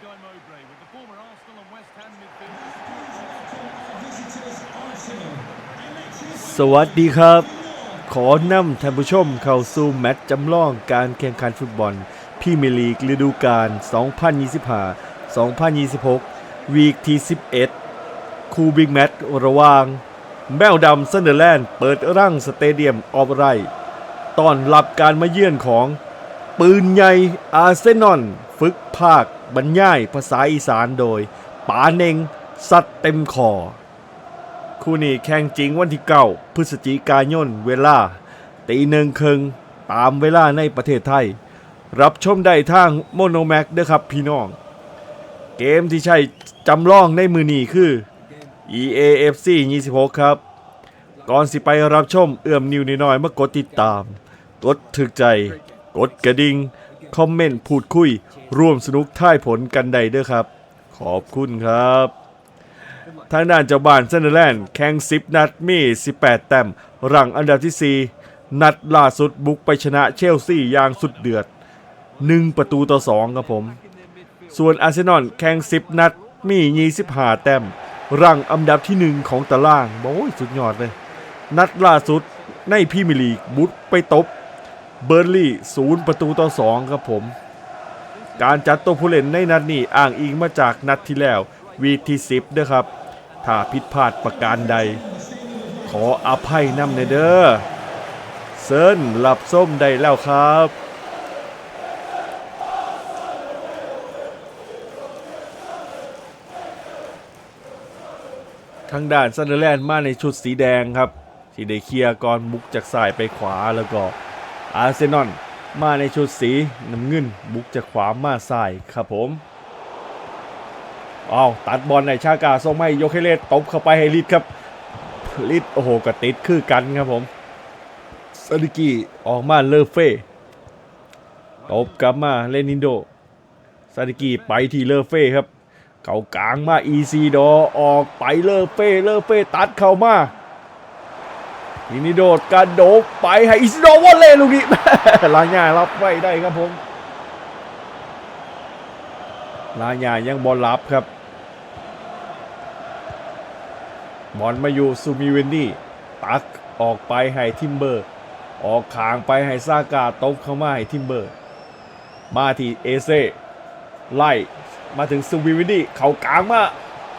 Guy Mowbray with the former Arsenal and West Ham midfielder. สวัสดีครับ ขอนำท่านผู้ชมเข้าสู่แมตช์จำลองการแข่งขันฟุตบอลพรีเมียร์ลีกฤดูกาล 2025-2026 วีคที่ 11 คู่บิ๊กแมตช์ระหว่างแมวดำเซนเดอร์แลนด์เปิดร่างสเตเดียมออฟไรต้อนรับการมาเยือนของปืนใหญ่อาร์เซนอล ฝึกภาค บรรยายภาษาอีสานโดยป๋าเนงสัตว์เต็มคอ คู่นี้แข่งจริงวันที่เก้าพฤศจิกายนเวลา ตีหนึ่งครึ่งตามเวลาในประเทศไทย รับชมได้ทางโมโนแม็กเด้อครับพี่น้อง เกมที่ใช้จำลองในมือนี้คือ EAFC 26 ครับ ก่อนสิไปรับชมเอื้อมนิวนิน้อยมากดติดตาม กดถึกใจ กดกระดิ่ง คอมเมนต์พูดคุย ร่วมสนุกท่ายผลกันได้เด้อครับ ขอบคุณครับ ทางด้านเจ้าบ้านเซนเดอร์แลนด์แข่ง 10 นัดมี 18 แต้มรังอันดับที่ 4 นัดล่าสุดบุกไปชนะเชลซีอย่างสุดเดือด 1 ประตูต่อ 2 ครับผม ส่วนอาร์เซนอลแข่ง 10 นัดมี 25 แต้มรังอันดับที่ 1 ของตารางโอ้ยสุดยอดเลย นัดล่าสุดในพรีเมียร์ลีกบุกไปตบ เบอร์ลี่0ประตูต่อ2ครับผม การจัดตัวผู้เล่นในนัดนี้อ้างอิงมาจากนัดที่แล้ววีที่10เด้อครับ ถ้าผิดพลาดประการใด ขออภัยนำในเด้อเซิร์นหลับส้มได้แล้วครับทางด้านซันเดอร์แลนด์มาในชุดสีแดงครับ ที่ได้เคลียร์ก่อนบุกจากซ้ายไปขวาแล้วก็ อาร์เซนอลมาในชุดสีน้ำเงินบุกจากขวามาซ้ายครับผมอ้าวตัดบอลในชากาส่งให้โยเคเลสตบเข้าไปให้ลิดครับลิดโอ้โหกระติดคือกันครับผมซาดิกิออกมาเลอเฟ่ตบกลับมาเลนินโดซาดิกิไปที่เลอเฟ่ครับ เขากลางมาอีซีดอออกไปเลอเฟ่เลอเฟ่ตัดเข้ามา ลินิโดดกระโดดไปให้อีซีดวอลเล่ลูกนี้ลาญารับไว้ได้ครับผมลาญายังบอลรับครับ บอลมาอยู่ซูมิเวนดี้ตักออกไปให้ทิมเบอร์ ออกขางไปให้ซากาตบเข้ามาให้ทิมเบอร์ มาที่เอเซไล่มาถึงซูมิเวนดี้เขากลางมา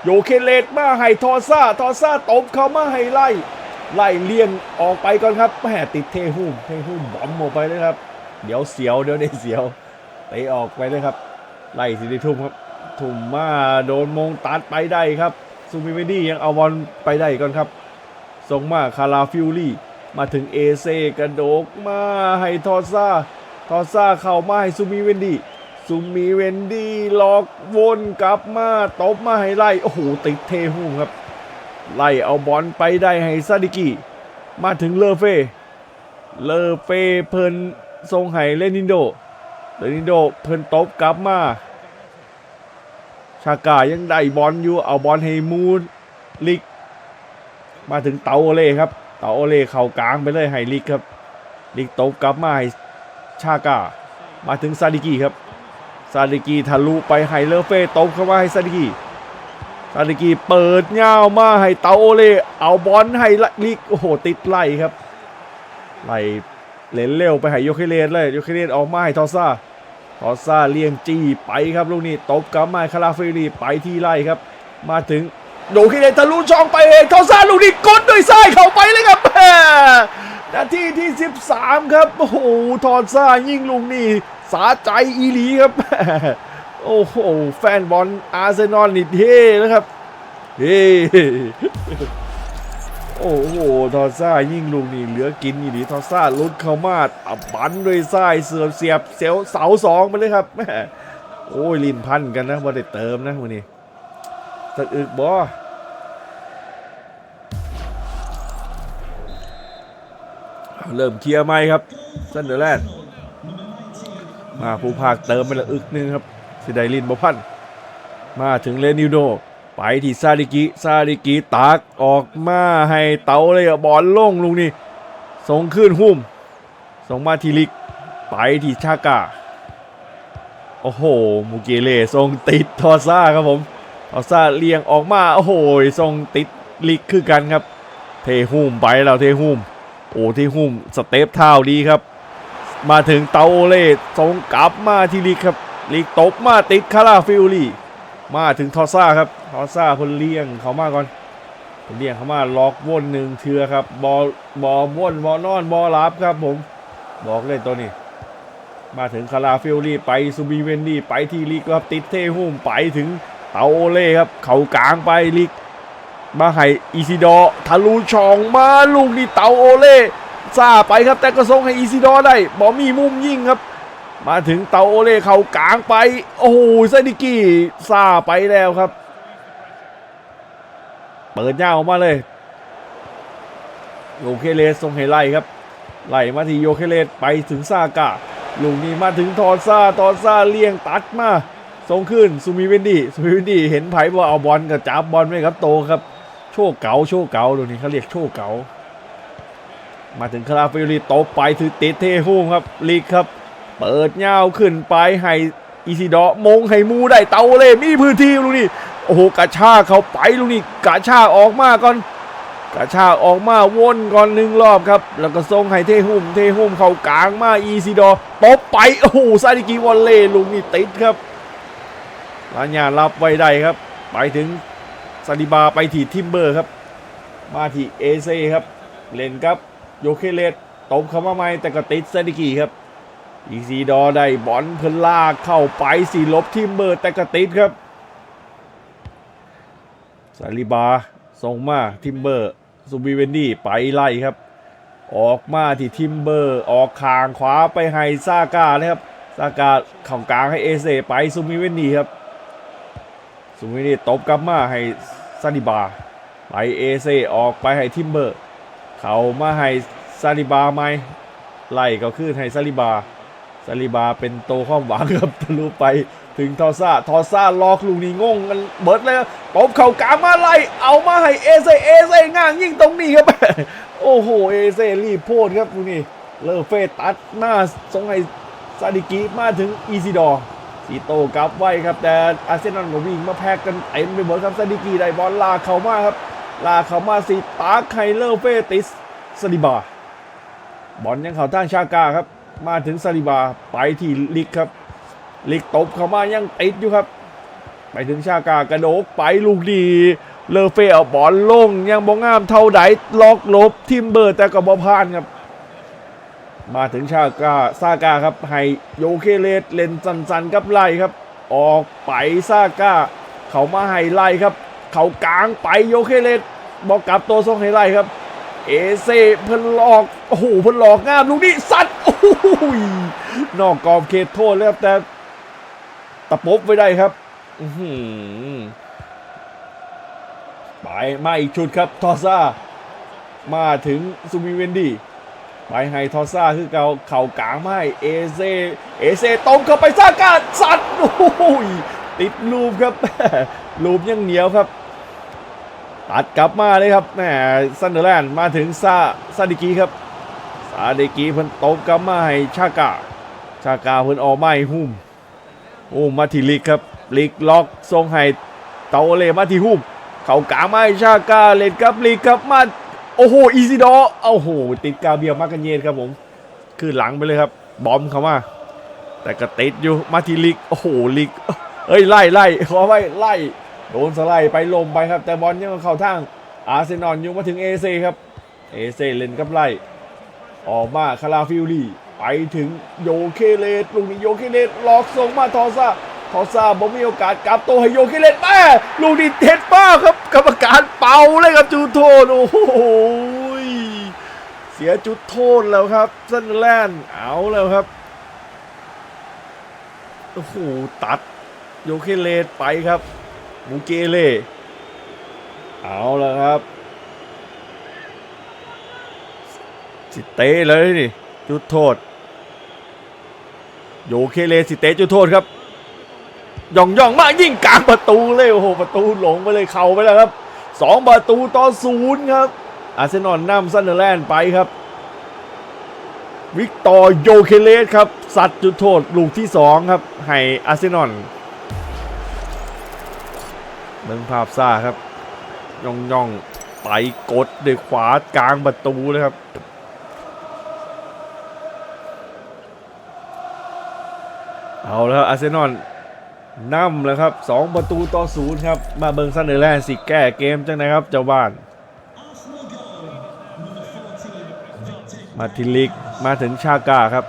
โยเคเลตมาให้ทอซ่าทอซ่าตบเข้ามาให้ไล่ ไล่เลี่ยงออกไปก่อนครับแหมติดเทหุ่มเทหุ่มบอมออกไปเลยครับ เดี๋ยวเสียวเดี๋ยวได้เสียวเตะออกไปเลยครับ ไล่สิได้ทุ่มครับ ทุ่มมาโดนมงตัดไปได้ครับซูมิเวนดี้ยังเอาบอลไปได้ก่อนครับส่งมาคาราฟิลลี่มาถึงเอเซกระโดกมาให้ทอซ่าทอซ่าเข้ามาให้ซูมิเวนดี้ซูมิเวนดี้ล็อกวนกลับมาตบมาให้ไล่โอ้โหติดเทหุ่มครับ ไล่เอาบอลไปได้ให้ซาดิกิมาถึงเลอเฟ่ เลอเฟ่เพิ่นทรงให้เลนินโด เลนินโดเพิ่นตบกลับมา ชากายังได้บอลอยู่ เอาบอลให้มูนลิก มาถึงเตาโอเล่ครับ เตาโอเล่เข่ากลางไปเลยให้ลิกครับ ลิกตบกลับมาให้ชากา มาถึงซาดิกิครับ ซาดิกิทะลุไปให้เลอเฟ่ตบเข้ามาให้ซาดิกิ ซาดิกิเปิดเงามาให้เตาโอเล่เอาบอลให้ลิกโอ้โหติดไล่ครับไล่เล่นเร็วไปให้โยเคเลนเลยโยเคเลนออกมาให้ทอซ่าทอซ่าเลียงจี้ไปครับลูกนี้ตบกับมาคาราเฟรีไปที่ไล่ครับ มาถึงโดคิเดทะลุช่องไปเองทอซ่าลูกนี้กดด้วยซ้ายเข้าไปเลยครับแหม่นาทีที่ 13 ครับโอ้โหทอซ่ายิงลูกนี้สาใจอีหลีครับ โอ้โห แฟนบอลอาร์เซนอลนี่เท่นะครับเฮ้โอ้โห ทอซ่ายิ่งลูกนี่เหลือกินอีหลีทอซ่าลุดเข้ามาอับบันด้วยซ้ายเสือบเสียบเซลเสาสองไปเลยครับแม่โอ้ยลินพันกันนะว่าได้เติมนะวันนี้สักอึกบอเริ่มเคลียร์ไหมครับเซนเดอร์แลนด์มาผู้ภาคเติมไปละอึกหนึงครับ สิไดลินบพันมาถึงเลนิโดไปที่ซาดิกิซาดิกิตักออกมาให้เตาเลยอะบอลล่งลุงนี่ส่งขึ้นหุ้มส่งมาทีลิก ไปที่ชากาโอ้โหมูเกเล่ทรงติดทอซ่าครับผมทอซ่าเลี้ยงออกมาโอ้โหทรงติดลิกคือกันครับ เทหุ่มไปแล้วเทหุ่มโอ้เทหุ่มสเตปเท้าดีครับ มาถึงเตาโอเล่ทรงกลับมาทีลิกครับ ลิกตบมาติดคาราฟิลลี่ มาถึงทอซ่าครับ ทอซ่าพนเลี้ยงเขามาก่อนพนเลี้ยงเขามาล็อกวนหนึ่งเทือครับ บอลบอลวนบอลนอนบอลรับครับผม บอกเลยตัวนี้ มาถึงคาราฟิลลี่ไปซูบีเวนดี้ไปที่ลิกครับติดเทหุ่มไปถึงเตาโอเล่ครับ เขากลางไปลิกมาให้อีซิดอทะลุช่องมาลูกนี่เตาโอเล่ซาไปครับแต่ก็ส่งให้อีซิดอได้บอมีมุมยิงครับ มาถึงเตาโอเล่เข่ากลางไป โอ้โหเซนิกี้ซาไปแล้วครับ เปิดยาออกมาเลย โยเคเลสส่งให้ไล่ครับไล่มาที่โยเคเลสไปถึงซากะลูกนี้มาถึงทอร์ซาทอร์ซาเลี้ยงตัดมาส่งขึ้นซูมิเวนดี้ซูมิเวนดี้เห็นไผ่ว่าเอาบอลกับจับบอลไว้ครับโตครับ โชคเก๋าโชคเก๋าดูนี่เขาเรียกโชคเก๋ามาถึงคาราฟิลีตไปถือติดเทฮูมครับลีกครับ เปิดเงาขึ้นไปให้อีซิดอมงให้มูได้เตาเล่มีพื้นที่ลูกนี่โอ้โหกระชากเขาไปลูกนี่กระชากออกมาก่อนกระชากออกมาวนก่อนหนึ่งรอบครับ แล้วก็ส่งให้เทหุ่มเทหุ่มเข้ากลางมาอีซิดอตบไปโอ้โหซาดิกิวอลเล่ลูกนี่ติดครับลานยารับไว้ได้ครับ ไปถึงซาลิบาไปที่ทิมเบอร์ครับ มาที่เอเซครับ เล่นครับโยเคเลสตบเข้ามาใหม่แต่ก็ติดเซดิกีครับ อีซีดอได้บอลเพิ่นลากเข้าไปสีลบทิมเบอร์แต่ก็ติดครับซาลิบาส่งมาทิมเบอร์ซูบิเวนดี้ไปไล่ครับ ออกมาที่ทิมเบอร์ออกคางขวาไปให้ซากานะครับซากาเข่ากลางให้เอเซไปซูบิเวนดี้ครับสุมิเวนีตบกลับมาให้ซาดิบาไปเอเซออกไปให้ทิมเบอร์ เขามาให้ซาดิบาไหมไล่ก็คือให้ซาลิบา ซาลิบาเป็นโตวความหวังครับทะลุไปถึงทอซ่า ทอซ่าล็อกลูกนี้งงกันเบิร์ดเลยครับตบเข่ากลางมาไล่เอามาให้เอเซเอเซง่างยิ่งตรงนี้ครับ โอ้โห เอเซรีบโพดครับลูกนี้เลอเฟตัดหน้าสงให้ซาดิกิมาถึงอีซิดอร์สีโตกลับไว้ครับ แต่อาเซนอลก็วิ่งมาแพ้กันเต็มไปหมดครับซาดิกีได้บอลลากเข้ามาครับ ลากเข้ามาสีตาไคเลอร์เฟติสซาลิบา บอลยังเข้าทางชากาครับ มาถึงซาลิบาไปที่ลิกครับ ลิกตบเข้ามายังติดอยู่ครับ ไปถึงชากากระโดกไปลูกดีเลอเฟเอาบอลลงยังบ่งงามเท่าใดล็อกลบทิมเบอร์แต่ก็บ่พานครับ มาถึงชากาซากาครับให้โยเคเลสเลนสันสันๆกับไล่ครับ ออกไปซากาเขามาให้ไล่ครับ เขากลางไปโยเคเลสบอกกลับตัวส่งให้ไล่ครับ เอเซเพิ่นหลอกโอ้โหเพิ่นหลอกงามลูกนี้สัต นอกกรอบเขตโทษแล้วครับแต่ตะปบไว้ได้ครับอือหือไปมาอีกชุดครับทอซ่า มาถึงซูมิเวนดี้ไปให้ทอซ่าคือเกาเข่ากลางไม่เอเซเอเซตรงเข้าไปซากาสัตว์โอ้ยติดลูปครับลูปยังเหนียวครับ ตัดกลับมาเลยครับแหมซันเดอร์แลนด์มาถึงซาซาดิกีครับ ซาเดกีเพิ่นตรงกลับมาให้ชากาชากาเพิ่นออกมาให้หุ้มหุ้มมาที่ลิกครับลิกล็อกทรงให้เตาเลมาที่หุ้มเขากลางมาให้ชากาเล่นกับลิกครับมาโอ้โหอีซิดอโอ้โหติดกาเบียมากันเย็นครับผมคือหลังไปเลยครับบอมเขามาแต่ก็ติดอยู่มาที่ลิกโอ้โหลิกเอ้ยไล่ไล่ขอไว้ไล่โดนสไลด์ไปลมไปครับ แต่บอลยังเข้าทางอาร์เซนอลอยู่มาถึงเอเซครับเอเซเล่นกับไล่ ออกมาคาราฟิลลี่ไปถึงโยเคเลสลูกนี้โยเคเลสล็อกส่งมาทอซ่าทอซ่าบ่มีโอกาสกลับตัวให้โยเคเลสแม่ลูกนี้เท็ดป้าครับกรรมการเป่าเลยครับจุดโทษโอ้โหเสียจุดโทษแล้วครับซันแลนด์เอาแล้วครับโอ้โหตัดโยเคเลสไปครับมูเกเล่เอาแล้วครับ สิเตะเลยนี่จุดโทษโยเคเลสิเตะจุดโทษครับย่องย่องมากยิ่งกลางประตูเลยโอ้โหประตูหลงไปเลยเข่าไปแล้วครับสองประตูต่อศูนย์ครับ อาร์เซนอลนำซันเดอร์แลนด์ไปครับ วิกตอร์โยเคเลสครับ สัตว์จุดโทษลูกที่2ครับ ให้อาร์เซนอลเบิ่งภาพซ่าครับ ย่องย่องไปกดด้วยขวากลางประตูเลยครับ เอาแล้วอาร์เซนอลนำแล้วครับ 2 ประตูต่อศูนย์ครับ มาเบิงซันเดอร์แลนด์สิแก้เกมจังนะครับ เจ้าบ้าน มาทิลิกมาถึงชากาครับ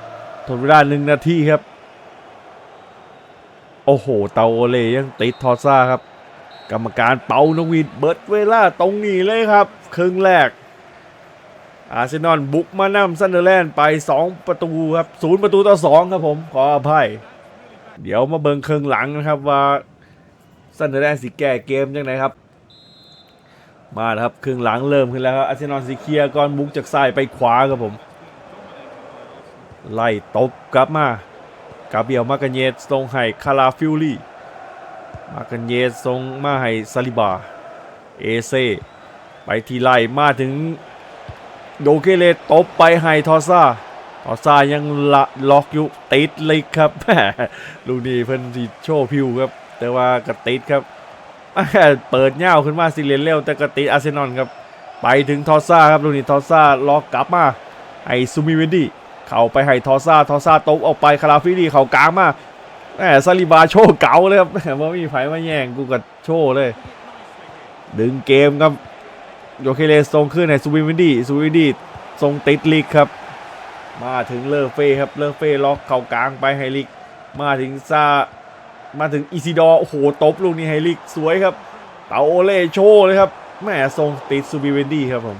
ทนเวลาหนึ่งนาทีครับ โอ้โห เตาโอเลยังติดทอซ่าครับ กรรมการเป่านวีดเบิร์ดเวลาตรงนี้เลยครับ ครึ่งแรก อาร์เซนอลบุกมานำซันเดอร์แลนด์ไป 2 ประตูครับศูนย์ประตูต่อ2ครับผม ขออภัย เดี๋ยวมาเบิงเครึ่งหลังนะครับว่าซันเดอร์แลนด์สิแก้เกมยังไงครับมาครับครึ่งหลังเริ่มขึ้นแล้วครับอาร์เซนอลสีเคียก่อนบุกจากซ้ายไปขวาครับผม ไล่ตบกลับมากาเบียวมากันเยสส่งให้คาราฟิลลี่มากันเยสส่งมาให้ซาลิบาเอเซไปทีไล่มาถึงโดเกเลตตบไปให้ทอซ่า ทอซ่ายังละล็อกอยู่ติดเลยครับแหมลูกนี้เพิ่นสิโชว์พิวครับ แต่ว่ากระติดครับแหมเปิดเง่าขึ้นมาสิเลนเร็วแต่กระติดอาร์เซนอลครับ ไปถึงทอซ่าครับลูกนี้ทอซ่าล็อกกลับมาไอซูมิเวนดี้เข้าไปให้ทอซ่าทอซ่าตบออกไปคาราฟิลีเขากลางมาแหมซาลิบาโชว์เก๋าเลยครับว่ามีไผมาแย่งกูกับโชว์เลย ดึงเกมครับโยเคเลสทรงขึ้นให้ซูวิวินดี้ซูวิวินดี้ทรงติดลิกครับ มาถึงเลอเฟ่ครับเลอเฟ่ล็อกเข่ากลางไปให้ลิก มาถึงซามาถึงอิซิดอโอ้โหตบลูกนี้ให้ลิกสวยครับเตาโอเล่โชว์เลยครับแหมทรงติดซูบิเวนดี้ครับผม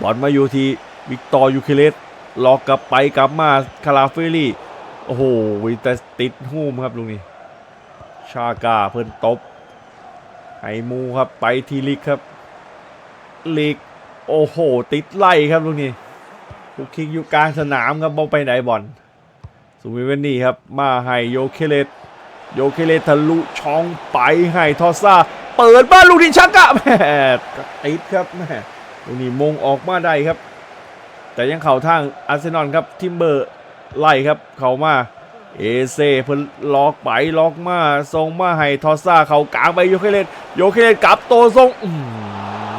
บอลมาอยู่ที่วิกตอร์ยูเคเลสล็อกกลับไปกลับมาคาราเฟลี่โอ้โหแต่ติดหูมครับลุงนี่ชากาเพิ่นตบไฮมูครับไปทีลิกครับลิกโอ้โห ติดไล่ครับลุงนี่ คุกคิกอยู่กลางสนามครับบอลไปไหนบอลสุวิเวนนี่ครับมาให้โยเคเลสโยเคเลสทะลุช่องไปให้ทอซ่าเปิดบ้านลูกนี้ชากะแหมติดครับแหมลูกนี้มงออกมาได้ครับ แต่ยังเข่าทางอาร์เซนอลครับทิมเบอร์ไล่ครับ เขามาเอเซเพิ่นล็อกไปล็อกมาทรงมาให้ทอซ่าเขากลางไปโยเคเลนโยเคเลนกลับโตทรงม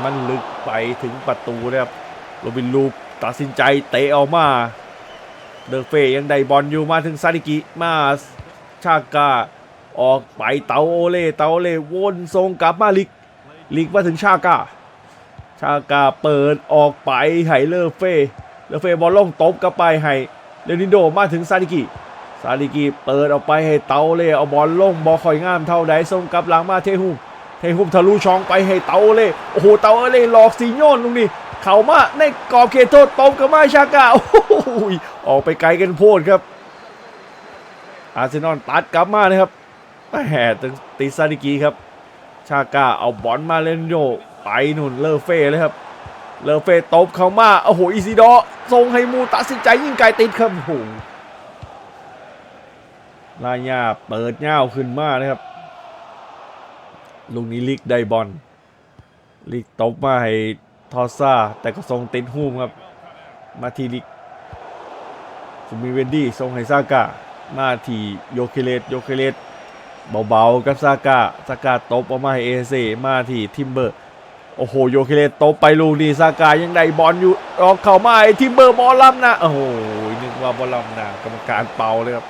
มันลึกไปถึงประตูนะครับโรบินลูป ตัดสินใจเตะออกมา เดอเฟยยังได้บอลอยู่มาถึงซาดิกิมาชากาออกไปเตาโอเล่เตาโอเล่วนทรงกลับมาลิกลิกมาถึงชากาชากาเปิดออกไปให้เลอเฟ่เลอเฟ่บอลลงตบกลับไปให้เลนินโดมาถึงซาดิกิซาดิกิเปิดออกไปให้เตาเล่เอาบอลลงบอลคอยงามเท่าใดส่งกลับหลังมาเทหุม เทหุมทะลุช่องไปให้เตาเล่โอ้โหเตาเล่หลอกซีโยนลุงนี่เข้ามาในกรอบเขตโทษตบกับมาชากาโอ้โหออกไปไกลกันโพดครับ อาร์เซนอลตัดกลับมาเลยครับแหมติซาดิกิครับ ชากาเอาบอลมาเล่นโยไปนุนเลอเฟ่เลยครับ เลอเฟ่ตบเข้ามาโอ้โหอิซิดอร์ส่งให้มูตัดสินใจยิงไกลติดครับโอ้โหลายาเปิดเง่าขึ้นมานะครับ ลูกนี้ลิกได้บอลลิกตบมาให้ทอซ่า แต่ก็ทรงติดหูมครับ มาทีลิกสมีเวนดี้ทรงให้ซากะมาทีโยเคเลสโยเคเลสเบาๆกับซากะซากะตบออกมาให้เอเซมาทีทิมเบอร์โอ้โหโยเคเลสตบไปลูกนี้ซากะยังได้บอลอยู่ออกเข้ามาไอ้ทิมเบอร์บอลล้ำนะโอ้โหนึกว่าบอลล้ำนะกรรมการเป่าเลยครับ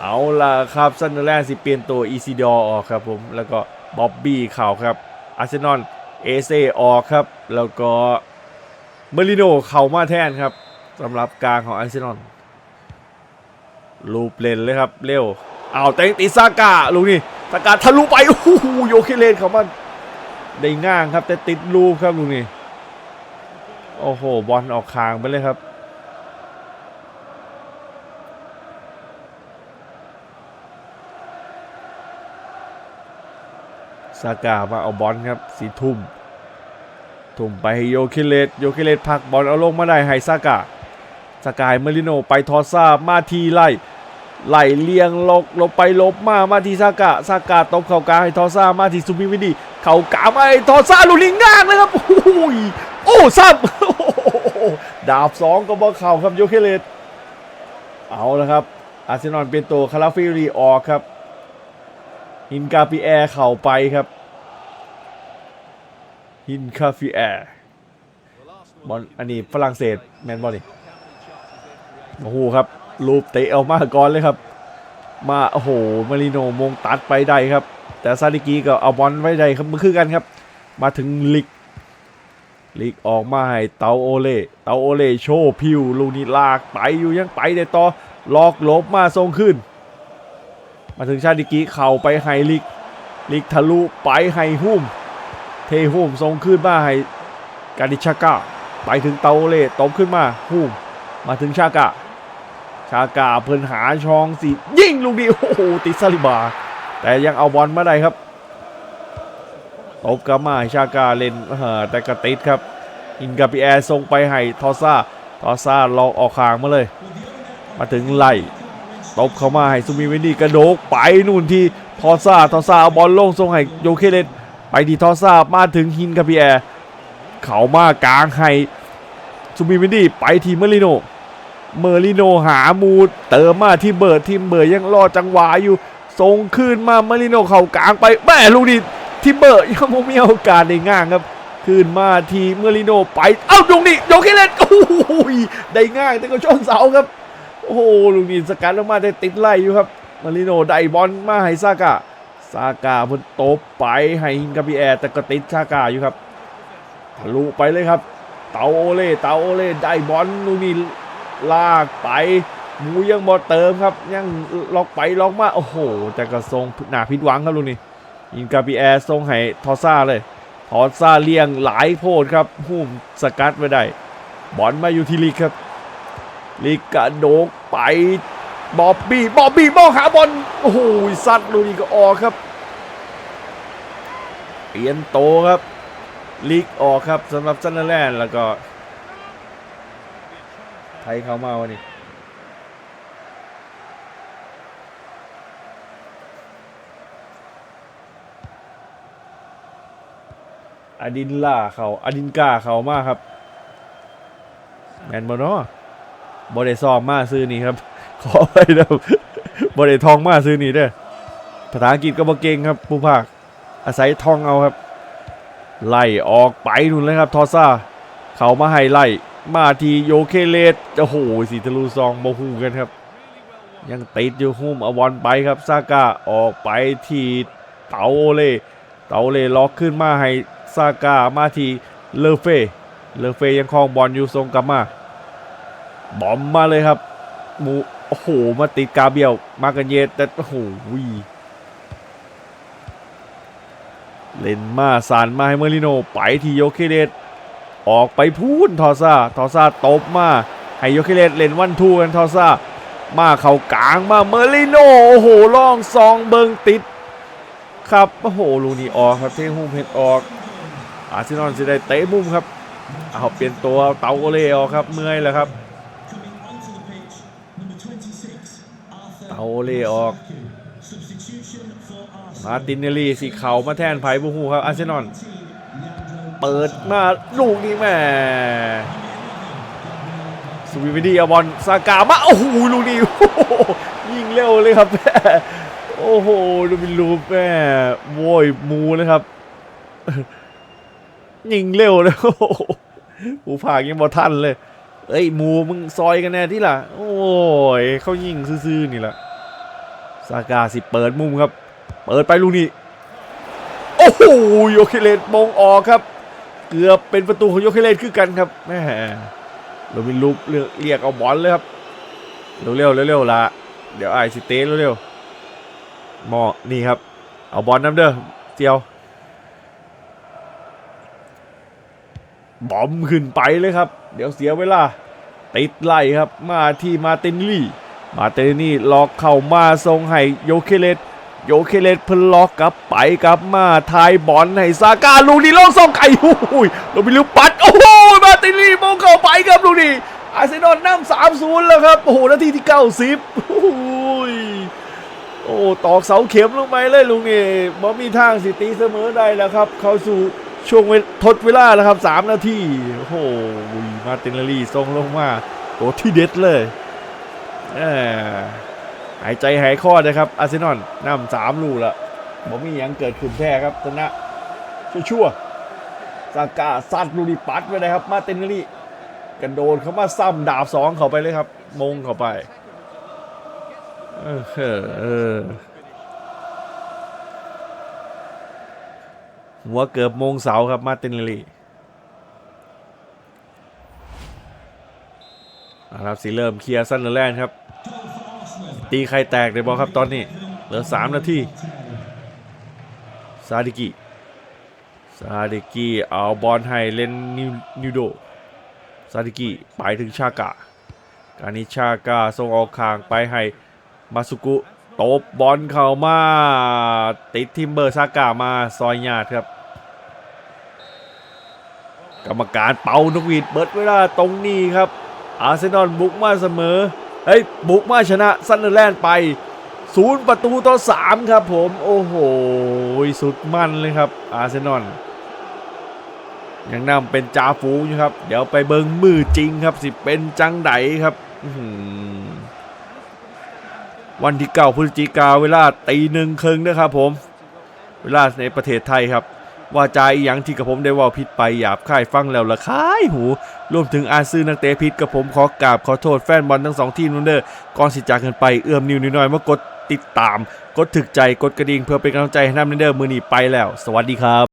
เอาล่ะครับซันเดอร์แลนด์สิเปลี่ยนตัวอีซิดอร์ออกครับผมแล้วก็ บ๊อบบี้เข่าครับอาร์เซนอลเอเซออกครับ แล้วก็เมอริโนเข่ามาแทนครับสำหรับกลางของอาร์เซนอลลูปเลนเลยครับ เร็วเอาแตงตีซากาลูกนี่ซากาทะลุไปโอ้โหโยเคเลนเขามาได้ง่างครับ แต่ติดลูกครับลูกนี่โอ้โหบอลออกคางไปเลยครับ ซากามาเอาบอลครับสีทุ่ม ทุ่มไปโยคิเลตโยคิเลตพักบอลเอาลงมาได้ให้ซากาซากาให้เมลิโนไปทอซ่ามาทีไล่ไล่เลียงลกลบไปลบมามาทีซากาซากาตบเข่ากลางให้ทอซ่ามาทีซูมิวิดีเข่ากลางมาให้ทอซ่าลูกลิงง่างเลยครับโอ้ยโอ้ซ้ำดาบสองก็บอลเข่าครับโยคิเลตเอาแล้วครับอาร์เซนอลเป็นตัวคาราฟิรีออกครับ ฮินกาปิแอร์เข่าไปครับ ฮินคาฟิแอร์บอลอันนี้ฝรั่งเศสแมนบอลนี่โอ้โหครับ ลูปเตะเอามาก่อนเลยครับ มาโอ้โหมาริโนมงตัดไปได้ครับ แต่ซาดิกีก็เอาบอลไว้ได้ครับมันคือกันครับ มาถึงลิกลิกออกมาให้เตาโอเล่เตาโอเล่โชว์พิวลูกนี้ลากไปอยู่ยังไปได้ต่อลอกลบมาทรงขึ้น มาถึงชาดิกีเข่าไปให้ลิกลิกทะลุไปให้หุ้มเทหุ้มทรงขึ้นมาให้กาดิชากาไปถึงเตาเล่ตบขึ้นมาหุ้มมาถึงชากาชากาเพิ่นหาช่องสิยิงลูกนี้โอ้โหติดซาลิบา แต่ยังเอาบอลมาได้ครับตบกลับมาชากาเล่นเออแต่กระติดครับ อินกาปิแอร์ส่งไปให้ทอซ่า ทอซ่าลองออกคางมาเลย มาถึงไล่ ตบเข้ามาให้ซูมิเวนดี้กระโดกไปนู่นที่ทอซ่าทอซ่าเอาบอลลงส่งให้โยเคเลนไปที่ทอซ่ามาถึงฮินกาปิแอร์เขามากลางให้ซูมิเวนดี้ไปที่เมลิโนเมริโนหามูดเติมมาที่เบิร์ดที่เบิร์ดยังรอจังหวะอยู่ส่งคืนมาเมริโนเข่ากลางไปแม่ลูกนี้ที่เบิร์ดยังไม่มีโอกาสได้ง่างครับคืนมาทีเมริโนไปเอ้าลูกนี้โยเคเลนโอ้โหได้ง่ายแต่ก็ชนเสาครับ โอ้โหลูกนี้สกัดลงมาได้ติดไล่อยู่ครับมอริโนได้บอลมาให้ซากะซากะพิ่นตบไปให้ฮินกาปิแอร์แต่ก็ติดซากะอยู่ครับทะลุไปเลยครับ เตาโอเล่เตาโอเล่ได้บอลลูกนี้ลากไปหมูยังบอเติมครับ ยังล็อกไปล็อกมาโอ้โห แต่ก็ทรงหนาผิดหวังครับลุงนี่ยิงกาปีแอร์ทรงให้ทอซ่าเลยทอซ่าเลี้ยงหลายโพดครับหุ้มสกัดไว้ได้ บอลมาอยู่ที่ลีกครับ ลีกกระโดกไปบอบบี้บอบบี้มองหาบอลโอ้โหซัดลูกนี้ก็ออกครับเปลี่ยนโตครับลีกออกครับสำหรับซันเดอร์แลนด์แล้วก็ ไทยเขามาวันนี้อดินล่าเขาอดินกาเขามาครับ แมนบอนาะ บอได้ซ้อมมาซื้อนี่ครับ ขอไปเด้อบอได้ทองมาซื้อนี่เด้อภาษาอังกฤษก็บ่เก่งครับผู้ภาคอาศัยทองเอาครับ ไล่ออกไปนู่นเลยครับทอซ่า เขามาให้ไล่มาทีโยเคเลสโอ้โหสีทะลุซองโมฮูกันครับ ยังติดอยู่หุ้มอาบอลไปครับซาก้าออกไปทีเตาโอเล่เตาโอเล่ล็อกขึ้นมาให้ซาก้ามาทีเลเฟเลเฟยังคลองบอลอยู่ทรงกลับมา บอมมาเลยครับหมูโอ้โห มาติดกาเบียว มากันเยตแต่โอ้โหวีเลนมาสานมาให้เมอริโน ไปที่โยเคเลสออกไปพูนทอซ่าทอซ่าตบมา ให้โยเคเลสเลนวันทูกันทอซ่า มาเข้ากลางมาเมอริโน โอ้โหล่องซองเบิงติด ครับโอ้โหลูนี่ออกครับเทหุ้มเพชรออก อาร์เซนอลจะได้เตะมุมครับเอาเปลี่ยนตัวเตาโอเล่ออกครับเมื่อยแล้วครับ เตาโอเล่ออก มาตินเนลลี่สีขามาแทนไผ่บูฮูครับอาร์เซนอลเปิดมาลูกนี้แม่สวีวิดีเอาบอลซากามาโอ้โหลูกนี้ยิงเร็วเลยครับแม่โอ้โหดูเป็นรูปแม่โวยมูเลยครับ ยิงเร็วเลยโอ้โหผู้ผากยังบอทันเลย เอ้ยมูมึงซอยกันแน่ที่ล่ะ โอ้ยเขายิงซื่อๆนี่แหละ ซากาสิเปิดมุมครับ เปิดไปลูกนี้ โอ้โหโยเคเลนมองออกครับ เกือบเป็นประตูของโยเคเลนคือกันครับแม่โรบินลูปเรียกเรียกเอาบอลเลยครับ เร็วๆเร็วๆละเดี๋ยวไอซิเต้เร็วๆหมอนี่ครับ เอาบอลน้ำเด้อเจียวบอมขึ้นไปเลยครับ เดี๋ยวเสียเวลา ติดไล่ครับ มาที่มาเตนลี่ มาเตนนี่ล็อกเข้ามาทรงให้โยเคเลนโยเคเลตพล็อกกลับไปกลับมาทายบอลให้ซาก้าลูกนี้ลองส่งไก่โอ้ยเราไปลูกปัดโอ้โหมาเติลีมองเข้าไปครับลูกนี้อาร์เซนอลนำสามศูนย์แล้วครับ โอ้โหนาทีที่เก้าสิบโอ้ยโอ้ตอกเสาเข็มลงไปเลยลูกนี้บ่มีทางสิตีเสมอได้แล้วครับ เข้าสู่ช่วงเวทดเวลาแล้วครับสามนาที โอ้โหมาตินลลี่ส่งลงมาโอ้ที่เด็ดเลย หายใจหายคอนะครับอาร์เซนอลนำสามลูกละบอกมีอย่างเกิดขึ้นแท้ครับชนะชั่วๆซาก้าซัดลูกนิปัดไปเลยครับ มาเตนเนลี่กระโดดเขามาซ้ำดาบสองเข้าไปเลยครับ มงเข้าไปเออเออหัวเกือบมงเสาครับมาเตนเนลลี่เอาละ ครับสีเริ่มเคลียร์ซันเดอร์แลนด์ครับ ตีใครแตกเลยบอลครับตอนนี้ เหลือ 3 นาทีซาดิกิซาดิกิเอาบอลให้เล่นนิวโดซาดิกิไปถึงชากะ การนี้ชากะส่งออกคางไปให้มาสุกุตบบอลเข้ามาติดทิมเบอร์ซากะมาซอยญาติครับ กรรมการเป่านกหวีดเบิดเวลาตรงนี้ครับ อาร์เซนอลบุกมาเสมอ เฮ้ย บุกมาชนะซันเดอร์แลนด์ไปศูนย์ประตูต่อสามครับผม โอ้โห สุดมันเลยครับ อาร์เซนอลยังนำเป็นจ่าฝูงอยู่ครับ เดี๋ยวไปเบิงมือจริงครับ สิเป็นจังไดครับวันที่เก้าพฤศจิกาเวลาตีหนึ่งครึ่งนะครับผม เวลาในประเทศไทยครับ ว่าจาอีหยังที่กับผมได้ว่าผิดไปหยาบค่ายฟังแล้วละคายหู รวมถึงอาซื้อนักเตะผิดกับผมขอกราบขอโทษแฟนบอลทั้งสองทีมนู่นเด้อก่อนสิจากกันไปเอื้อมนิ้วนิดหน่อยมากดติดตาม กดถึกใจกดกระดิ่งเพื่อเป็นกำลังใจให้น้ำเด้อมือหนีไปแล้ว สวัสดีครับ